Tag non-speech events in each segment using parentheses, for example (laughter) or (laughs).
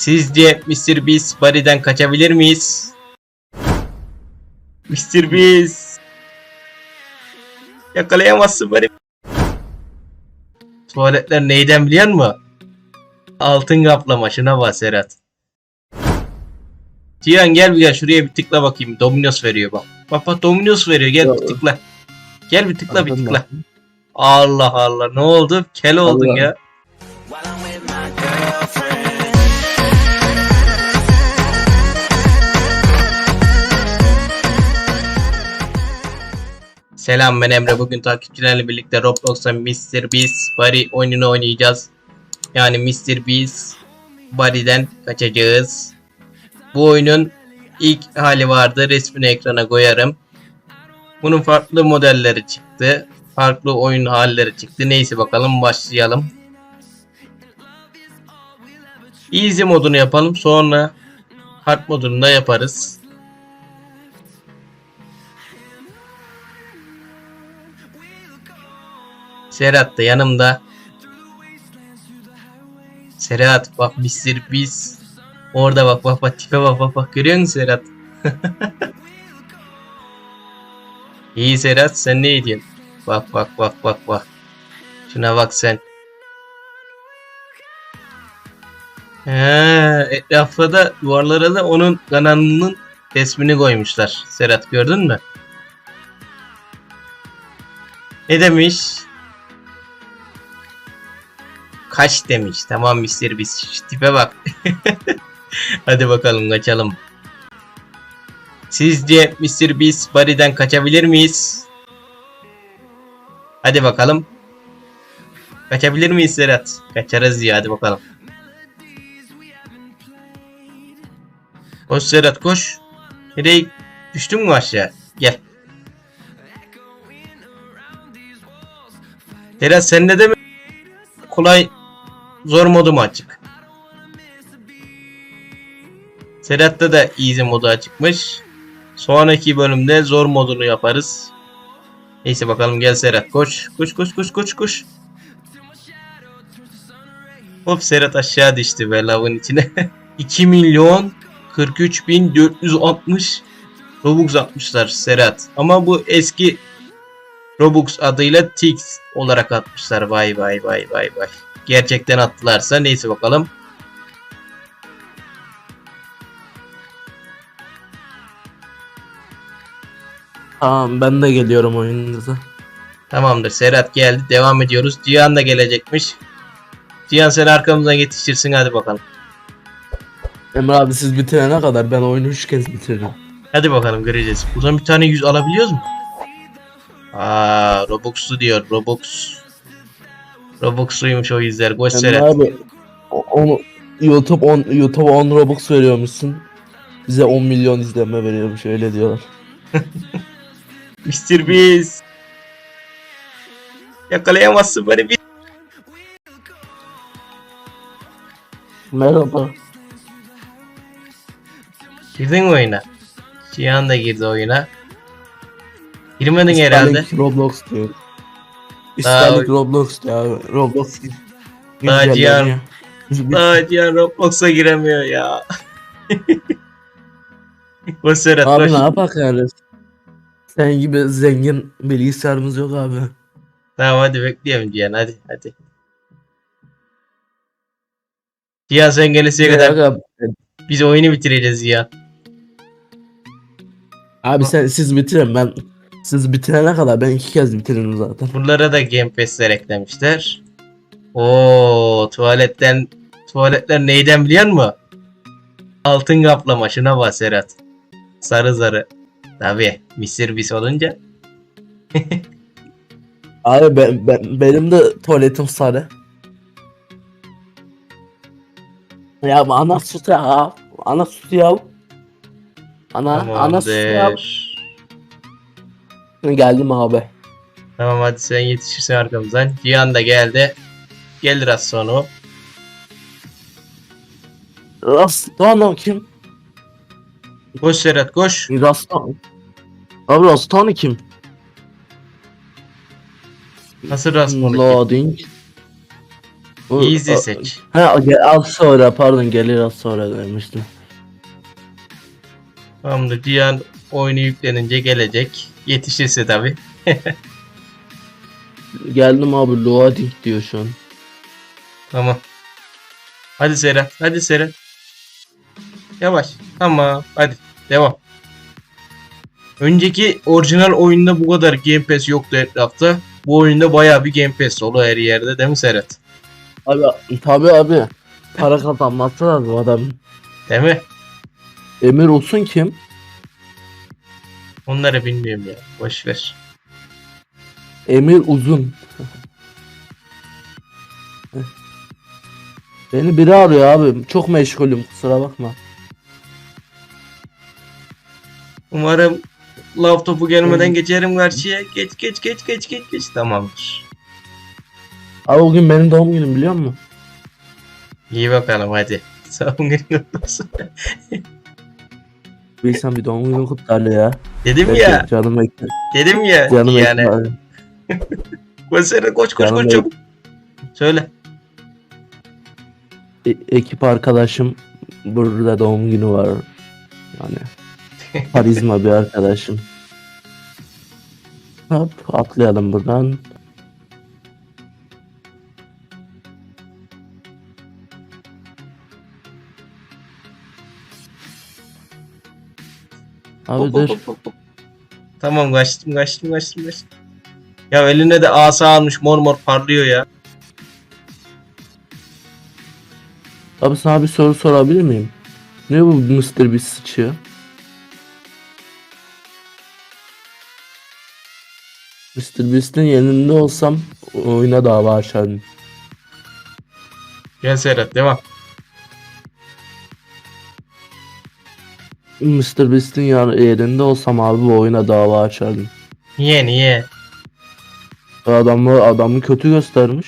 Sizce Mr. Beast Barry'den kaçabilir miyiz? Mr. Beast. Yakalayamazsın Barry. Tuvaletler neyden biliyor musun? Altın kaplama şuna bak Serhat. Cihan gel bir gel şuraya bir tıkla bakayım. Dominos veriyor bak. Bak bak Dominos veriyor gel bir tıkla. Gel bir tıkla bir tıkla. Allah Allah ne oldu? Kel oldun Allah. ya. Selam ben Emre. Bugün takipçilerle birlikte Roblox'ta Mr. Beast Barry oyununu oynayacağız. Yani Mr. Beast Barry'den kaçacağız. Bu oyunun ilk hali vardı. Resmini ekrana koyarım. Bunun farklı modelleri çıktı. Farklı oyun halleri çıktı. Neyse bakalım başlayalım. Easy modunu yapalım. Sonra hard modunu da yaparız. Serhat da yanımda. Serhat bak Mr. Beast. Orada bak bak bak tipe bak bak bak görüyor musun Serhat? (laughs) İyi Serhat sen ne ediyorsun? Bak bak bak bak bak. Şuna bak sen. He, etrafa da duvarlara da onun kanalının resmini koymuşlar. Serhat gördün mü? Ne demiş? Kaç demiş. Tamam. Beast. Şu tipe bak. (laughs) Hadi bakalım kaçalım. Sizce Mr. Beast Barry'den kaçabilir miyiz? Hadi bakalım. Kaçabilir miyiz Serhat? Kaçarız ya hadi bakalım. Koş Serhat koş. Nereye düştün mü aşağı? Gel. Serhat sende de mi kolay zor modu mu açık? Serhat'ta da easy modu açıkmış. Sonraki bölümde zor modunu yaparız. Neyse bakalım gel Serhat koş. Koş koş koş koş koş. Hop Serhat aşağı düştü be lavın içine. (laughs) 2 milyon 43 bin 460 Robux atmışlar Serhat. Ama bu eski Robux adıyla Tix olarak atmışlar. Vay vay vay vay vay. Gerçekten attılarsa neyse bakalım. Tamam ben de geliyorum oyununuza. Tamamdır Serhat geldi. Devam ediyoruz. Cihan da gelecekmiş. Cihan sen arkamızdan yetiştirsin hadi bakalım. Emre abi siz bitirene kadar ben oyunu 3 kez bitiririm. Hadi bakalım göreceğiz. Buradan bir tane yüz alabiliyoruz mu? Aa Robux'lu diyor. Robux. Robux'luymuş o yüzler. Koş Emre Serhat. abi o- onu YouTube 10 YouTube 10 Robux veriyormuşsun. Bize 10 milyon izlenme veriyormuş öyle diyorlar. (laughs) Mr. Beast. Yakalayamazsın beni. Bir... Merhaba. Girdin mi oyuna? Cihan da girdi oyuna. Girmedin herhalde. Roblox diyor. İsterlik Roblox ya. Roblox. Aa Cihan Roblox'a giremiyor ya. (laughs) Serhat Abi ne yapak yani? Sen gibi zengin bilgisayarımız yok abi. Tamam hadi bekliyorum Cihan hadi hadi. Cihan sen gelesiye kadar Abi, biz oyunu bitireceğiz Cihan. abi sen siz bitirin ben siz bitirene kadar ben iki kez bitiririm zaten. Buralara da Game Pass'ler eklemişler. Oo tuvaletten tuvaletler neyden biliyor musun? Altın kaplama şuna bak Serhat. Sarı sarı. Tabi Mr. Beast olunca. (laughs) Abi ben, ben benim de tuvaletim sarı. Ya ana süt ya. Ana süt ya. Ana ana süt ya. Geldim abi. Tamam hadi sen yetişirsin arkamızdan. Cihan da geldi. Gelir az sonra o. Rastan kim? Koş Serhat koş. Rastan. Abi Rastan kim? Nasıl rastmalık? Loading. O- Easy seç. Ha gel, az sonra pardon gelir az sonra demiştim. Tamamdır. Cihan oyunu yüklenince gelecek. Yetişirse tabi. (laughs) Geldim abi loading diyor şu an. Tamam. Hadi Serhat. Hadi Serhat. Yavaş. Tamam. Hadi. Devam. Önceki orijinal oyunda bu kadar Game Pass yoktu etrafta. Bu oyunda bayağı bir Game Pass dolu her yerde değil mi Serhat? Abi tabi abi. Para kazanması lazım adam. Değil mi? Emir olsun kim? Onları bilmiyorum ya. Boş ver. Emir Uzun. Beni biri arıyor abi. Çok meşgulüm kusura bakma. Umarım love topu gelmeden geçerim karşıya. Geç geç geç geç geç geç. Tamamdır. Abi bugün benim doğum günüm biliyor musun? İyi bakalım hadi. (laughs) Sağ olun Bilsem bir doğum günü kutlarlı ya. Dedim ya. Canım ekle. Dedim ya. Canım yani. (laughs) Koşsana koş koş Canım koş çabuk. Söyle. E- ekip arkadaşım burada doğum günü var. Yani (laughs) karizma bir arkadaşım. Hop atlayalım buradan. Abi dur. Tamam kaçtım kaçtım kaçtım kaçtım. Ya eline de asa almış mor mor parlıyor ya. Abi sana bir soru sorabilir miyim? Ne bu Mr. Beast sıçıyor? Mr. Beast'in yerinde olsam oyuna dava açardım. Gel Serhat devam. Mr. Beast'in yer- yerinde olsam abi bu oyuna dava açardım. Niye niye? Adamı adamı kötü göstermiş.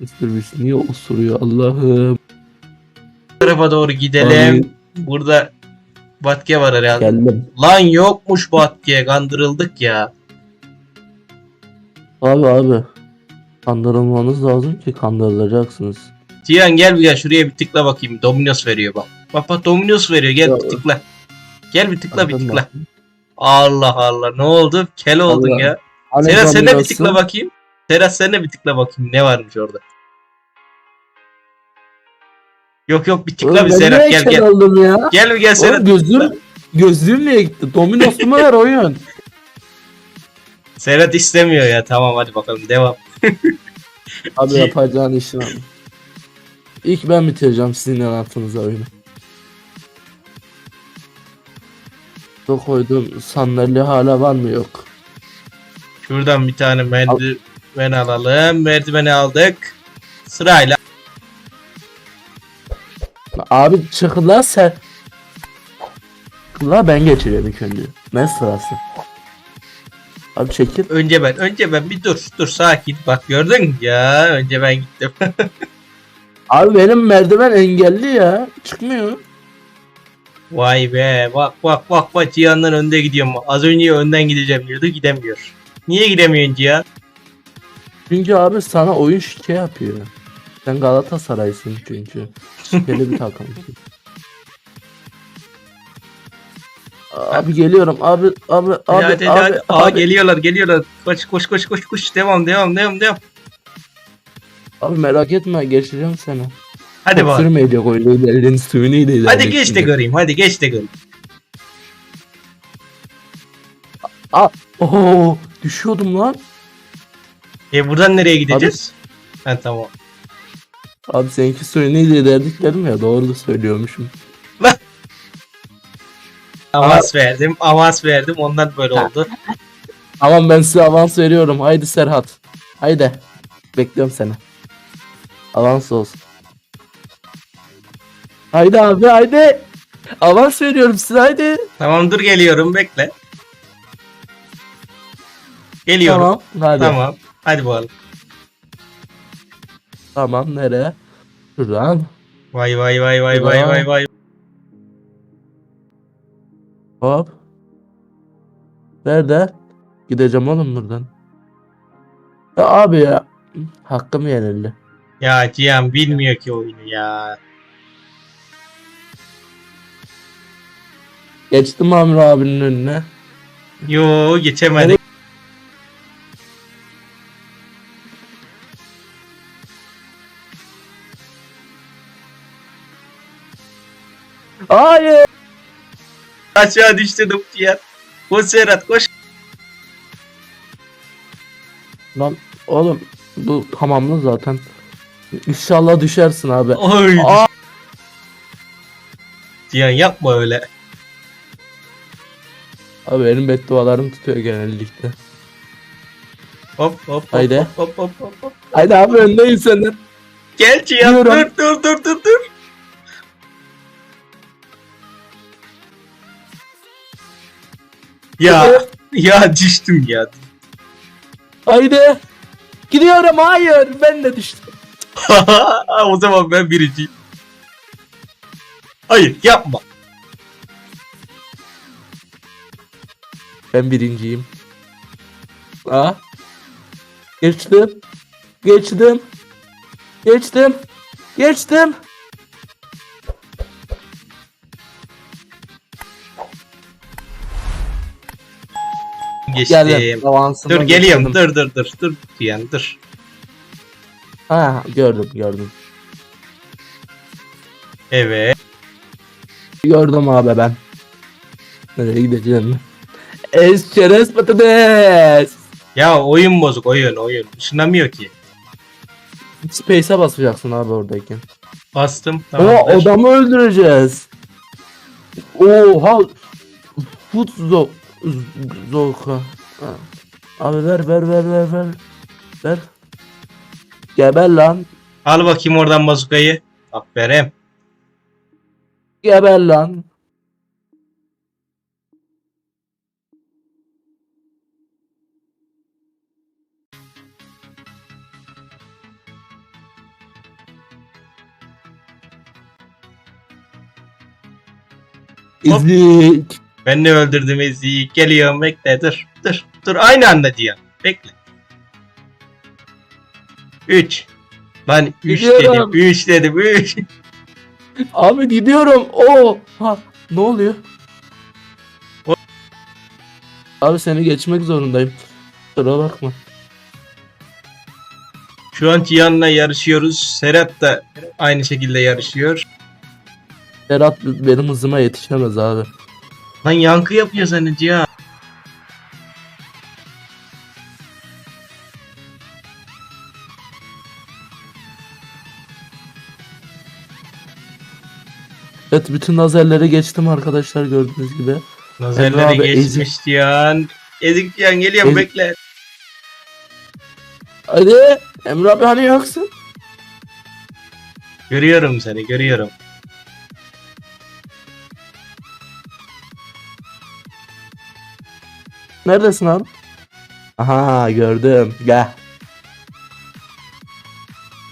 Beast niye osuruyor Allah'ım. Bu tarafa doğru gidelim. Burada Batke var herhalde. Geldim. Lan yokmuş Batke kandırıldık ya. Abi abi. Kandırılmanız lazım ki kandırılacaksınız. Cihan gel bir gel şuraya bir tıkla bakayım. Dominos veriyor bak. Bak bak Dominos veriyor gel bir Ya. tıkla. Gel bir tıkla bir tıkla. ben. Allah Allah ne oldu? Kel oldun Allah. ya. Hani Serhat sen de bir tıkla bakayım. De bir tıkla bakayım ne varmış orada. Yok yok bir tıkla Oğlum bir ben niye gel gel. oldum ya? Gel bir gel Oğlum Serhat. gözlüğüm, gözlüğüm niye gitti? Dominos'u mu ver oyun? (laughs) Serhat istemiyor ya tamam hadi bakalım devam. (laughs) Abi yapacağın işin abi. İlk ben bitireceğim sizin yanatınıza oyunu. Çok koydum sandalye hala var mı yok. Şuradan bir tane merdiven alalım. Merdiveni aldık. Sırayla. Abi çıkla sen. Çıkla ben geçiriyorum ilk önce. Ne sırası? Abi çekil. Önce ben, önce ben bir dur, dur sakin. Bak gördün mü? Ya önce ben gittim. (laughs) Abi benim merdiven engelli ya. Çıkmıyor. Vay be, bak bak bak bak Cihan'dan önde gidiyorum. Az önce önden gideceğim diyordu, gidemiyor. Niye gidemiyorsun Cihan? Çünkü abi sana oyun şike yapıyor. Sen Galatasaray'sın çünkü. Şikeli bir takımsın. (laughs) Abi geliyorum abi abi abi Hadi, hadi, abi, hadi. Aa, abi, geliyorlar, geliyorlar. Koş koş koş koş koş. Devam, devam, devam, devam. abi merak etme geçeceğim seni. Hadi bak. Sürmeyecek o ilerlerin suyunu ilerleyin. Hadi geç de göreyim. Hadi geç de göreyim. Oo düşüyordum lan. E buradan nereye gideceğiz? Ha tamam. Abi seninki derdik dedim ya doğru da söylüyormuşum. (laughs) Avans verdim. Avans verdim. Ondan böyle oldu. Tamam ben size avans veriyorum. Haydi Serhat. Haydi. Bekliyorum seni. Avans olsun. Haydi abi haydi. Avans veriyorum size haydi. Tamam dur geliyorum bekle. Geliyorum. Tamam. Tamam. Hadi. Bakalım. Tamam nereye? Şuradan. Vay vay vay vay vay vay vay. Hop. Nerede? Gideceğim oğlum buradan. Ya abi ya. Hakkım yenildi. Ya Cihan bilmiyor ki oyunu ya. Geçtim Amir abinin önüne. Yo geçemedi. Aşağı düştü Cihan. Koş Serhat koş. Lan oğlum bu tamamlı zaten. İnşallah düşersin abi. Oy. Aa! Cihan yapma öyle. Abi benim beddualarım tutuyor genellikle. Hop hop hop Haydi. hop hop hop hop. hop. Haydi abi öndeyim senden. Gel Cihan dur dur dur dur dur. Ya (laughs) ya düştüm ya. Haydi. Gidiyorum hayır ben de düştüm. (laughs) o zaman ben birinciyim. Hayır yapma. Ben birinciyim. Aa. Geçtim. Geçtim. Geçtim. Geçtim. Geçtim. Geldim. Avansıma Dur geliyorum. geçtim. Dur dur dur. Dur Cihan dur. Ha gördüm gördüm. Evet. Gördüm abi ben. Nereye gideceğim? Es çerez patates. Ya oyun bozuk oyun oyun. Işınlamıyor ki. Space'e basacaksın abi oradayken. Bastım. O Tamamdır. adamı öldüreceğiz. Oha. Foot zo zoka. Ha. Abi ver ver ver ver ver. Ver. Geber lan. Al bakayım oradan bazukayı. Aferin. Geber lan. İzlik. Ben de öldürdüm Ezi'yi. Geliyorum bekle dur. Dur. Dur aynı anda Cihan. Bekle. 3. Lan 3 dedim. Gidiyorum. 3 dedim. 3. (laughs) Abi gidiyorum. Oo. Ha ne oluyor? O- Abi seni geçmek zorundayım. Kusura bakma. Şu an Cihan'la yarışıyoruz. Serhat da aynı şekilde yarışıyor. Berat benim hızıma yetişemez abi. Lan yankı yapıyor seni Cihan. Evet bütün lazerleri geçtim arkadaşlar gördüğünüz gibi. Nazarları abi, geçmiş Cihan. Ezik Cihan geliyorum Ezik- bekle. Hadi Emre abi hani yoksun? Görüyorum seni görüyorum. Neredesin abi? Aha gördüm gel.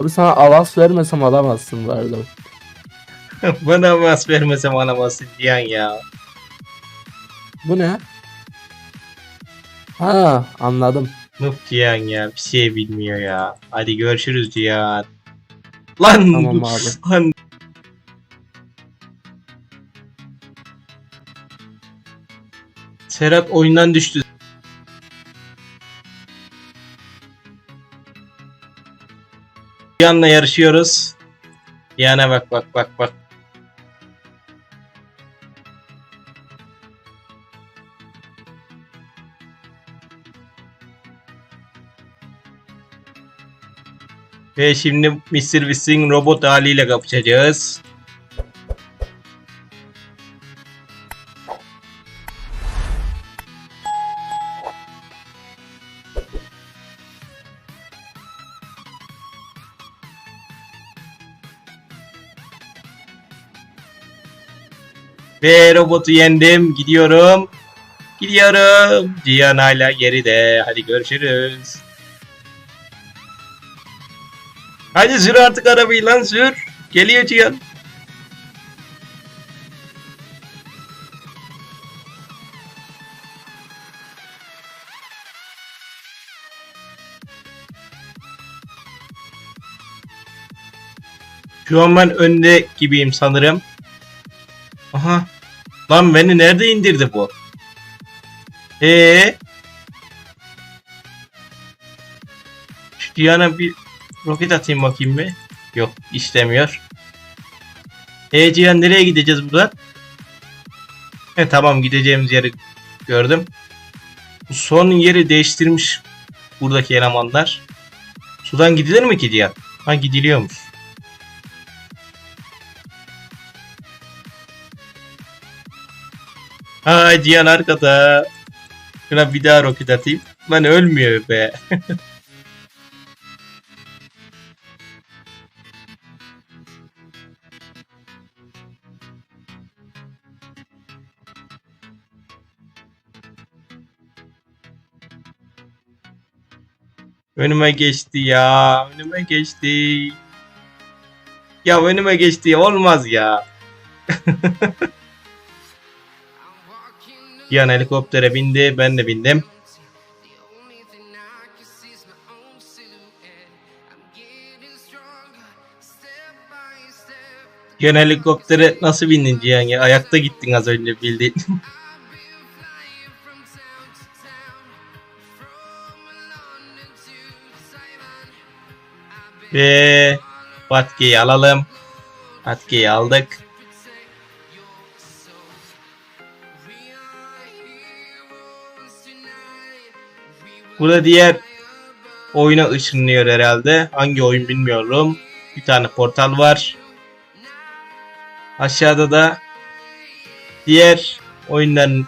Abi sana avans vermesem alamazsın bu arada. (laughs) Bana mas vermesem alamazsın Cihan ya. Bu ne? Ha anladım. Nuh Cihan ya bir şey bilmiyor ya. Hadi görüşürüz Cihan. Lan. Tamam abi. Lan. Serhat oyundan düştü. Cihan'la yarışıyoruz. Cihan'a bak bak bak bak. Ve şimdi Mr. Beast'in robot haliyle kapışacağız. Ve robotu yendim. Gidiyorum. Gidiyorum. Cihan hala geride. Hadi görüşürüz. Hadi sür artık arabayı lan sür. Geliyor Cihan. Şu an ben önde gibiyim sanırım. Aha. Lan beni nerede indirdi bu? Ee? Şu Cihan'a bir roket atayım bakayım bir. Yok işlemiyor. E Cihan nereye gideceğiz buradan? He tamam gideceğimiz yeri gördüm. Son yeri değiştirmiş buradaki elemanlar. Sudan gidilir mi ki Cihan? Ha gidiliyormuş. Ha Cihan arkada. Şuna bir daha roket atayım. Lan ölmüyor be. Önüme geçti ya. Önüme geçti. Ya önüme geçti. Olmaz ya. (laughs) Yan helikoptere bindi. Ben de bindim. Yan helikoptere nasıl bindin Cihan ya? Ayakta gittin az önce bildiğin. (laughs) Ve Batke'yi alalım. Batke'yi aldık. Burada diğer oyuna ışınlıyor herhalde. Hangi oyun bilmiyorum. Bir tane portal var. Aşağıda da diğer oyunların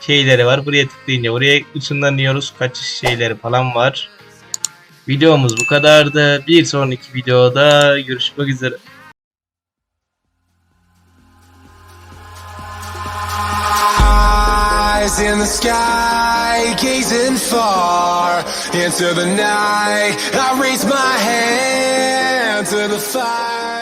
şeyleri var. Buraya tıklayınca oraya ışınlanıyoruz. Kaçış şeyleri falan var. Videomuz bu kadardı. Bir sonraki videoda görüşmek üzere. İn the sky, gazing far into the night. I raise my hand to the fire.